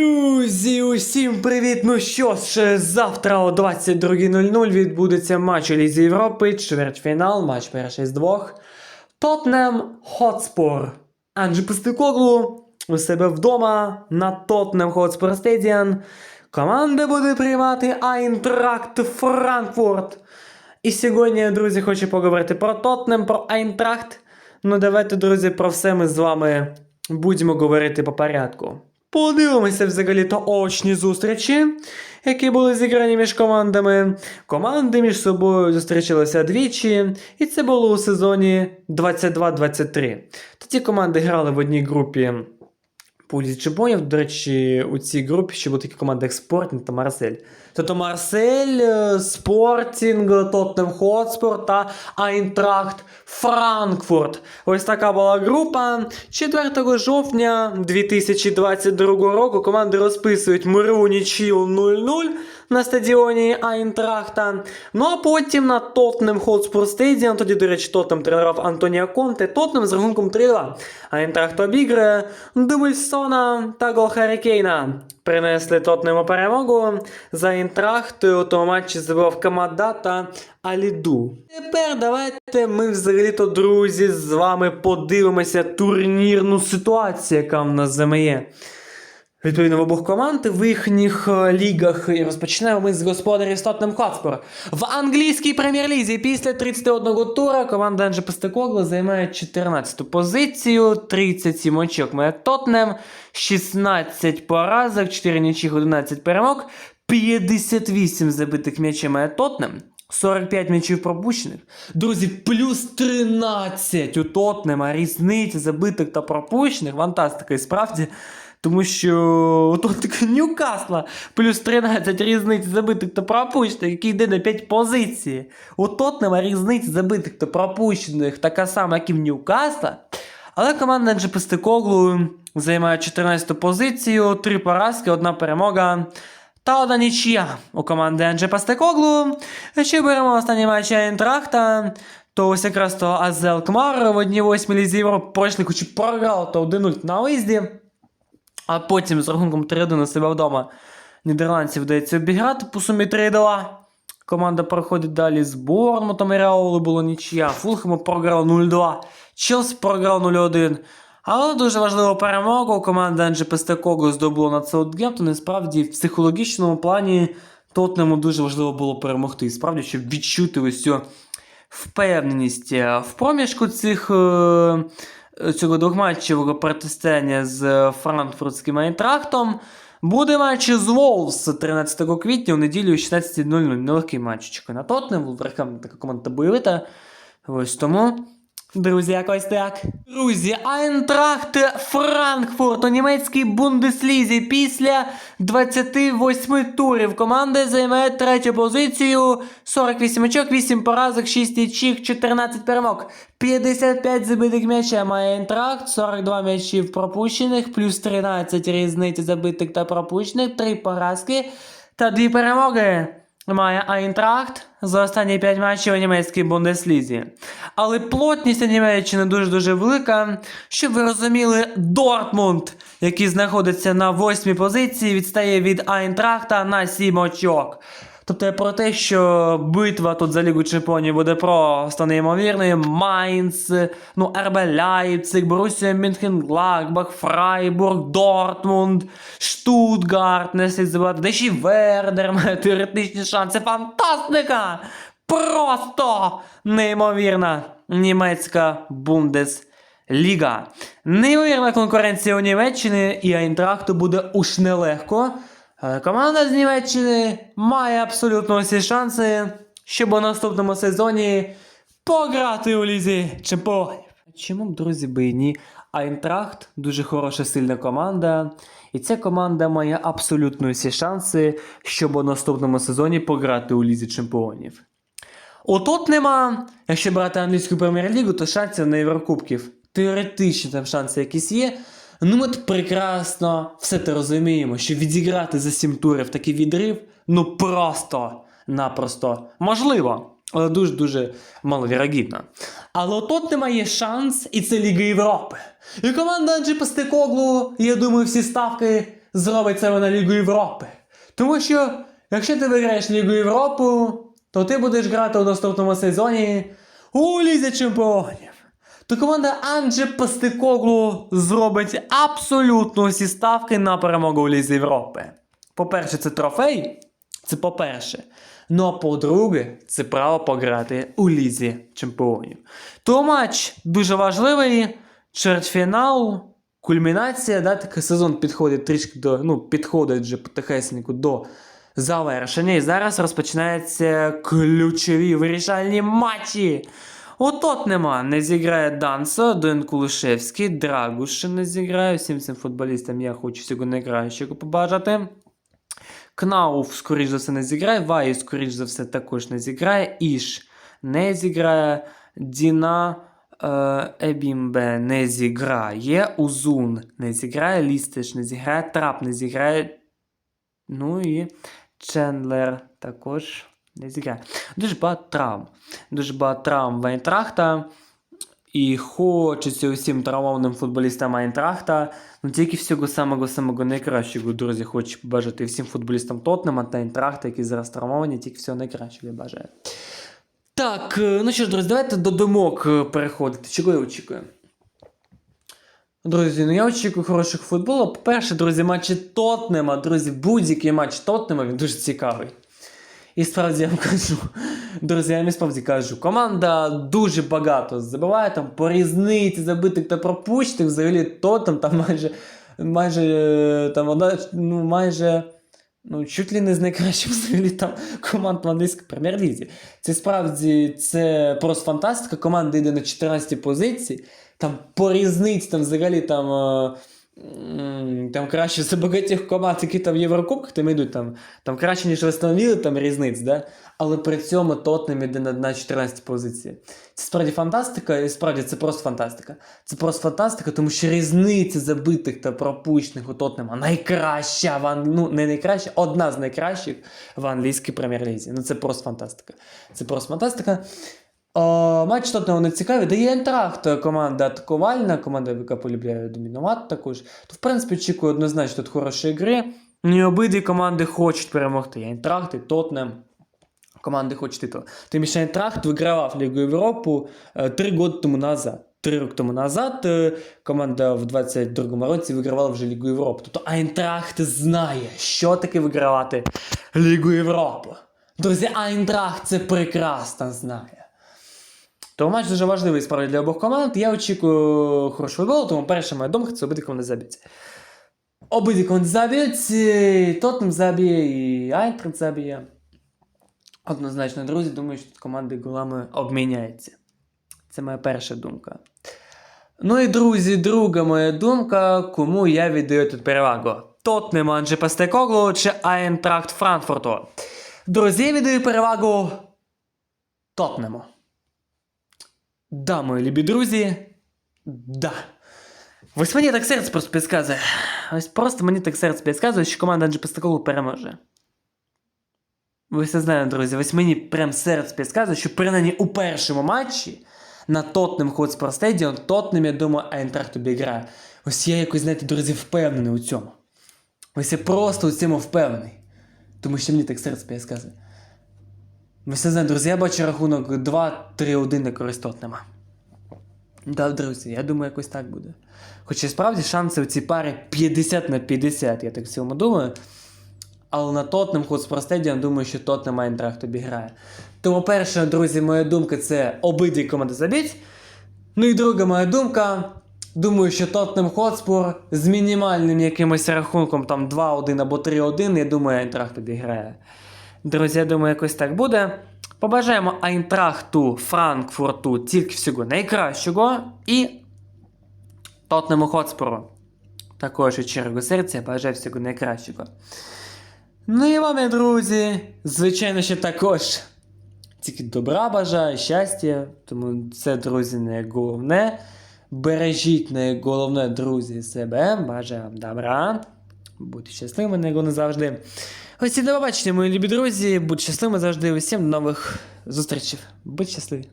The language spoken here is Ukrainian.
Друзі, усім привіт! Ну що ж, завтра о 22.00 відбудеться матч у Лізі Європи, чвертьфінал, матч перший з двох. Тотнем Хотспор. Анджі Пустикоглу у себе вдома на Тотнем Хотспор Стедіан. Команда буде приймати Айнтракт Франкфурт. І сьогодні, друзі, хочу поговорити про Тотнем, про Айнтрахт. Ну, давайте, друзі, про все ми з вами будемо говорити по порядку. Подивимося взагалі-то очні зустрічі, які були зіграні між командами. Команди між собою зустрічалися двічі, і це було у сезоні 22-23. Тоді команди грали в одній групі по Лізі До речі, у цій групі ще були такі команди, як Спортінг та Марсель. Тобто Марсель, е, Спортінг, Тоттенхем Хотспор та Айнтрахт Франкфурт. Ось така була група. 4 жовтня 2022 року команди розписують мирову нічию 0-0 на стадіоні Айнтрахта. Ну а потім на Тоттенхем Хотспор Стадіон, тоді, до речі, Тоттенхем тренував Антоніо Конте, Тоттенхем з рахунком 3-2. Айнтрахт обіграє дубль Сона та гол Харрікейна. Принесли Тоттенхему перемогу. За Айнтрахт у тому матчі забивав Камада та Аліду. Тепер давайте ми взагалі-то, друзі, з вами подивимося турнірну ситуацію, яка в нас є. Відповідно, в обох команд в їхніх е, лігах і розпочнемо ми з господарів з Тоттенхем Хотспор. В англійській прем'єр-лізі після 31 тура команда Анджі Пестекогла займає 14 позицію, 37 очок має Тоттенхем, 16 поразок, 4 нічих, 11 перемог, 58 забитих м'ячів має Тоттенхем. 45 м'ячів пропущених. Друзі, плюс 13 у Тотнема. Різниця забитих та пропущених. Фантастика і справді. Тому що Тотника Ньюкасла плюс 13 різниць забитих та пропущених, який йде на 5 позицій. У Тотнема різниця забитих та пропущених така сама, як і в Ньюкасла. Але команда Анджі Пестекоглу займає 14 позицію, 3 поразки, одна перемога. Та одна нічия у команди Анджі Пастекоглу. Ще беремо останній матч Айнтрахта. То ось якраз то Азел Кмар в одній восьмій лізі Європи пройшли, хоч і програли, то 1-0 на виїзді. А потім з рахунком 3-1 у себе вдома нідерландців вдається обіграти по сумі 3-2. Команда проходить далі з Борнмутом і Реолу було нічия. Фулхему програв 0-2. Челсі програв 0-1. Але дуже важливу перемогу команда Анджі Пестекогу здобула над Саутгемптон. І справді в психологічному плані Тотнему дуже важливо було перемогти. І справді, щоб відчути ось цю впевненість Е, в проміжку цих. е, Цього двохматчевого протистояння з франкфуртським Айнтрахтом буде матч з Волс 13 квітня у неділю о 16.00. Нелегкий матч чекає на Тотнем. Вулверхем така команда бойовита. Ось тому. Друзі, якось так. Друзі, Айнтрахт Франкфурт у німецькій бундеслізі після 28 турів команда займає третю позицію. 48 очок, 8 поразок, 6 ячік, 14 перемог. 55 забитих м'яча має Айнтрахт, 42 м'ячів пропущених, плюс 13 різниці забитих та пропущених, 3 поразки та 2 перемоги має Айнтрахт за останні 5 матчів у німецькій Бундеслізі. Але плотність Німеччини дуже-дуже велика. Щоб ви розуміли, Дортмунд, який знаходиться на 8 позиції, відстає від Айнтрахта на 7 очок. Тобто про те, що битва тут за Лігу Чемпіонів буде просто неймовірною. Майнц, ну, РБ Лайпциг, Борусія Мюнхен-Гладбах, Фрайбург, Дортмунд, Штутгарт, не слід забувати, де Вердер має теоретичні шанси. Фантастика! Просто неймовірна німецька Бундесліга. Неймовірна конкуренція у Німеччині, і Айнтрахту буде уж нелегко. Але команда з Німеччини має абсолютно всі шанси, щоб у наступному сезоні пограти у лізі чемпіонів. Чому б, друзі, би і ні? Айнтрахт дуже хороша сильна команда, і ця команда має абсолютно всі шанси, щоб у наступному сезоні пограти у лізі чемпіонів. Отут нема, якщо брати англійську прем'єр-лігу, то шансів на Єврокубків. Теоретично там шанси якісь є. Ну ми прекрасно все те розуміємо, що відіграти за сім турів такий відрив, ну просто-напросто можливо, але дуже-дуже маловірогідно. Але отут немає шанс, і це Ліга Європи. І команда Анджі Пастекоглу, я думаю, всі ставки зробить себе на Лігу Європи. Тому що, якщо ти виграєш Лігу Європу, то ти будеш грати у наступному сезоні у Лізі Чемпіонів. То команда Анджі Пастикоглу зробить абсолютно всі ставки на перемогу у Лізі Європи. По-перше, це трофей. Це по-перше. Ну а по-друге, це право пограти у Лізі Чемпіонів. То матч дуже важливий. Чвертьфінал, кульмінація, да, такий сезон підходить трішки до, ну, підходить вже потихесеньку до завершення. І зараз розпочинаються ключові вирішальні матчі. У Тотнема не зіграє Дансо, Дон Кулушевський, Драгуш не зіграє. Всім цим футболістам я хочу всього найкращого побажати. Кнауф, скоріш за все, не зіграє. Ваї, скоріш за все, також не зіграє. Іш не зіграє. Діна е, Ебімбе не зіграє. Узун не зіграє. Лістеш не зіграє. Трап не зіграє. Ну і Чендлер також. Дуже багато травм. Дуже багато травм Вайнтрахта. І хочеться усім травмованим футболістам Айнтрахта. Ну тільки всього самого самого найкращого, друзі, хочу побажати всім футболістам Тотнема та Айнтрахта, які зараз травмовані, тільки всього найкращого я бажаю. Так, е, ну що ж, друзі, давайте до думок е, переходити. Чого я очікую? Друзі, ну я очікую хороших футболу. По-перше, друзі, матчі Тотнема, друзі, будь-який матч Тотнема, він дуже цікавий. І справді я вам кажу, друзі, я справді кажу, команда дуже багато забиває там по різниці забитих та пропущених. Взагалі Тотнем там майже, майже е, там одна, ну майже. Ну, чуть ли не з найкращих взагалі там команд в англійській прем'єр-лізі. Це справді це просто фантастика. Команда йде на 14 позиції. Там по різниці, там взагалі там, е, там краще за багатьох команд, які там в Єврокубках там йдуть, там, там краще, ніж встановили там різниць, да? але при цьому Тотнем йде на, на 14 позиції. Це справді фантастика, і справді це просто фантастика. Це просто фантастика, тому що різниця забитих та пропущених у Тотнема найкраща, в Ан... ну не найкраща, одна з найкращих в англійській прем'єр-лізі. Ну це просто фантастика. Це просто фантастика. О, матч Тотнему не цікавий, де є Ентрахт, команда атакувальна, команда, яка полюбляє домінувати також. То, в принципі, очікую однозначно тут хорошої гри. І обидві команди хочуть перемогти. І Ентрахт і Тотнем. Команди хочуть титул. Тим більше Ентрахт вигравав Лігу Європу е, три роки тому назад. Три роки тому назад е, команда в 22-му році вигравала вже Лігу Європи. Тобто Айнтрахт знає, що таке вигравати Лігу Європи. Друзі, Айнтрахт це прекрасно знає. Тому матч дуже важливий справді для обох команд. Я очікую хорошого футболу, тому перша моя думка це обидві команди заб'ють. Обидві команди заб'ють, і Тоттенхем заб'є, і Айнтрахт заб'є. Однозначно, друзі, думаю, що тут команди голами обміняються. Це моя перша думка. Ну і друзі, друга моя думка, кому я віддаю тут перевагу. Тотнем Анджі Пастекоглу чи Айнтрахт Франкфурту. Друзі, віддаю перевагу Тотнему. Да, мої любі друзі. Да. Ось мені так серце просто підказує. Ось просто мені так серце підказує, що команда Анджі Пастекоглу переможе. Ви все знаєте, друзі, ось мені прям серце підказує, що принаймні у першому матчі на Тотнем Hotspur Stadium Тотнем, я думаю, Айнтрахт обіграє. Ось я якось, знаєте, друзі, впевнений у цьому. Ось я просто у цьому впевнений. Тому що мені так серце підказує. Ви все знаєте, друзі, я бачу рахунок 2-3-1 на користь. Да, друзі, я думаю, якось так буде. Хоча справді шанси в цій парі 50 на 50, я так в цілому думаю. Але на Тотнем Hotspur Stadium, думаю, що Тотнем Айнтрахт обіграє. Тому перша, друзі, моя думка це обидві команди забіть. Ну і друга моя думка. Думаю, що Тотнем Hotspur з мінімальним якимось рахунком, там 2-1 або 3-1, я думаю, Айнтрахт обіграє. Друзі, я думаю, якось так буде. Побажаємо Айнтрахту, Франкфурту тільки всього найкращого і Тотнему Хотспору. Також у чергу серця бажаю всього найкращого. Ну і вам, друзі, звичайно, ще також. Тільки добра бажаю, щастя. Тому це, друзі, не головне. Бережіть не головне, друзі, себе. Бажаю вам добра. Будьте щасливими, не завжди. Ось і до побачення, мої любі друзі. Будь щасливими завжди. Усім до нових зустрічей. Будьте щасливі.